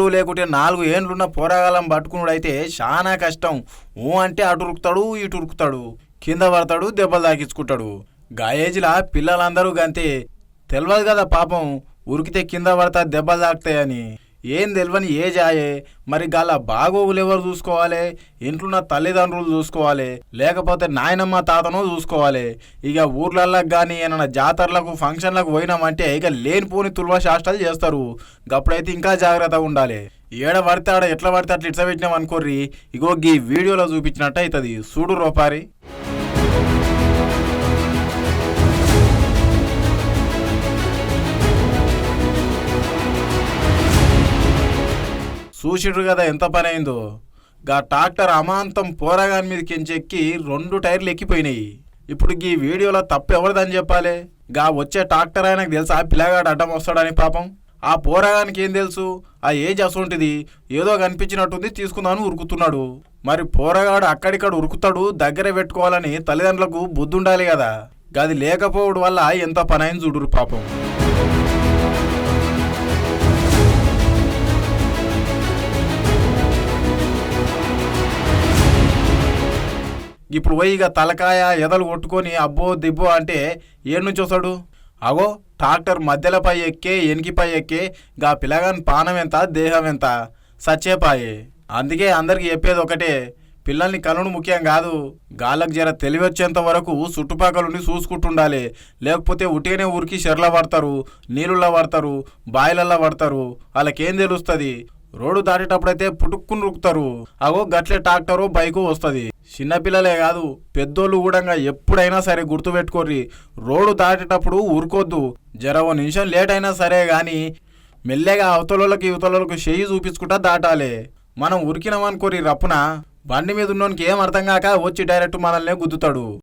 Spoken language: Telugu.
లేకుంటే నాలుగు ఏండ్లున్న పోరాగాలం పట్టుకున్నాడైతే చాలా కష్టం. ఓ అంటే అటు ఉరుకుతాడు ఇటు ఉరుకుతాడు. కింద పడతాడు దెబ్బలు తాకించుకుంటాడు. గా పిల్లలందరూ గంతే. తెలియదు కదా పాపం ఉరికితే కింద పడతా దెబ్బలు తాకుతాయని. ఏం తెలియని ఏ జాయే? మరి గాల బాగోగులు ఎవరు చూసుకోవాలి? ఇంట్లో తల్లిదండ్రులు చూసుకోవాలి. లేకపోతే నాయనమ్మ తాతను చూసుకోవాలి. ఇక ఊర్లలోకి కానీ ఏమైనా జాతరలకు ఫంక్షన్లకు పోయినామంటే ఇక లేనిపోని తుల్వ శాస్త్రాలు చేస్తారు. గప్పుడైతే ఇంకా జాగ్రత్తగా ఉండాలి. ఏడ పడితే ఆడ ఎట్లా పడితే అట్లా ఇట్లా పెట్టినాం అనుకోర్రి. ఇగో ఈ వీడియోలో చూపించినట్టు అవుతుంది చూడు రూపారి. చూసిడ్రు కదా ఎంత పని అయిందో గా ట్రాక్టర్ అమాంతం పోరాగాని మీదకి కించెక్కి రెండు టైర్లు ఎక్కిపోయినాయి. ఇప్పుడు ఈ వీడియోలో తప్పు ఎవరిదని చెప్పాలి? గా వచ్చే ట్రాక్టర్ ఆయనకు తెలుసా? పిల్లగాడు అడ్డం వస్తాడని పాపం. ఆ పోరాగానికి ఏం తెలుసు? ఆ ఏజ్ అసొంటిది. ఏదో కనిపించినట్టుంది తీసుకుందామని ఉరుకుతున్నాడు. మరి పోరగాడు అక్కడిక్కడ ఉరుకుతాడు దగ్గర పెట్టుకోవాలని తల్లిదండ్రులకు బుద్ధి ఉండాలి కదా. గది లేకపోవడం వల్ల ఎంత పనైంది చూడురు పాపం. ఇప్పుడు పోయి ఇక తలకాయ ఎదలు కొట్టుకొని అబ్బో దిబ్బో అంటే ఏడు నుంచి వస్తాడు? అగో ట్రాక్టర్ మధ్యలపై ఎక్కే ఎనికిపై ఎక్కే గా పిల్లగాని పానం ఎంత దేహం ఎంత? సచ్చేపాయే అందుకే అందరికి చెప్పేది ఒకటే పిల్లల్ని కనుడు ముఖ్యం కాదు. గాలకు జర తెలివచ్చేంత వరకు చుట్టుపక్కలుండి చూసుకుంటుండాలి. లేకపోతే ఉటికనే ఊరికి షెర్ల పడతారు నీళ్ళల్లో పడతారు బాయిలల్లో పడతారు. వాళ్ళకేం తెలుస్తుంది? రోడ్డు దాటేటప్పుడైతే పుట్టుక్కుని రుకుతారు అగో గట్లే ట్రాక్టరు బైకు వస్తుంది. చిన్నపిల్లలే కాదు పెద్దోళ్ళు కూడా ఎప్పుడైనా సరే గుర్తుపెట్టుకోర్రి. రోడ్డు దాటేటప్పుడు ఊరుకోద్దు. జర నిమిషం లేట్ అయినా సరే కానీ మెల్లగా అవతలకి యువతలకి చెయ్యి చూపించుకుంటా దాటాలి. మనం ఉరికినామనుకోరి రప్పున. బండి మీద ఉన్నోనికి ఏం అర్థం కాక వచ్చి డైరెక్ట్ మనల్ని గుద్దుతాడు.